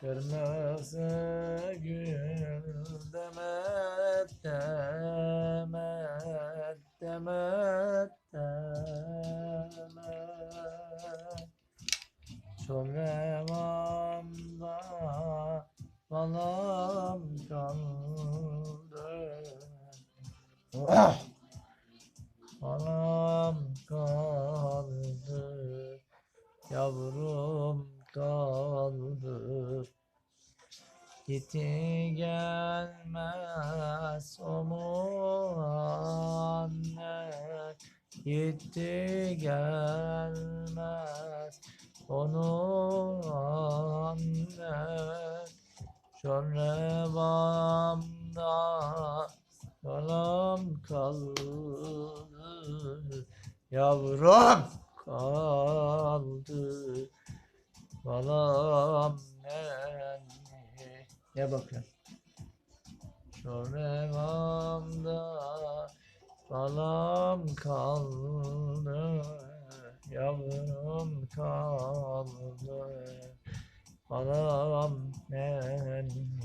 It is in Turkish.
Kırmızı gül demet demet demet demet Çoremamda balam kaldı! Balam kaldı Yavrum Gitti gelmez anne Gitti gelmez onu anne Çorabamda kalam kaldı. Yavrum kaldı. Balam nenni Ne bakıyorsun? Çorabamda balam kaldı Yavrum kaldı Balam nenni